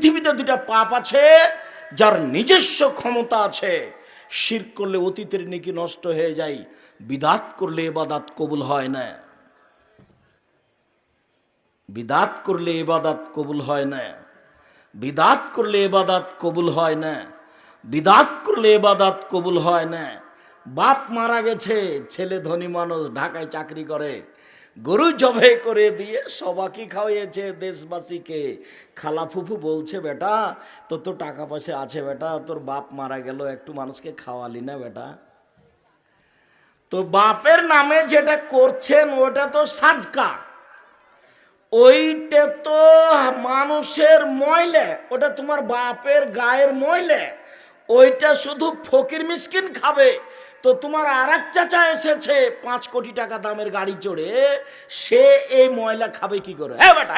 পৃথিবীতে দুটা পাপ আছে, যার নিজস্ব ক্ষমতা আছে। শির করলে অতীতের নেকি নষ্ট হয়ে যায়, বিদাত করলে এবাদাত কবুল হয় না। বিদাত করলে এবাদাত কবুল হয় না। বিদাত করলে এবাদাত কবুল হয় না। বিদাত করলে এবাদাত কবুল হয় না। বাপ মারা গেছে, ছেলে ধনী মানুষ ঢাকায় চাকরি করে। গরু জবে করে দিয়ে সবাকে খাওয়াইয়েছে দেশবাসীকে। খালা ফুফু বলছে, বেটা, তোর তো টাকা পয়সা আছে, বেটা, তোর বাপ মারা গেল, একটু মানুষকে খাওয়ালি না, বেটা। তো বাপের নামে যেটা করছেন, ওটা তো সাদকা। ওইটা তো মানুষের ময়লে, ওটা তোমার বাপের গায়ের ময়লে। ওইটা শুধু ফকির মিসকিন খাবে তো তোমার আর এক চাচা এসেছে, পাঁচ কোটি টাকা দামের গাড়ি চড়ে, সে এই ময়লা খাবে কি করে হ্যাঁ বেটা!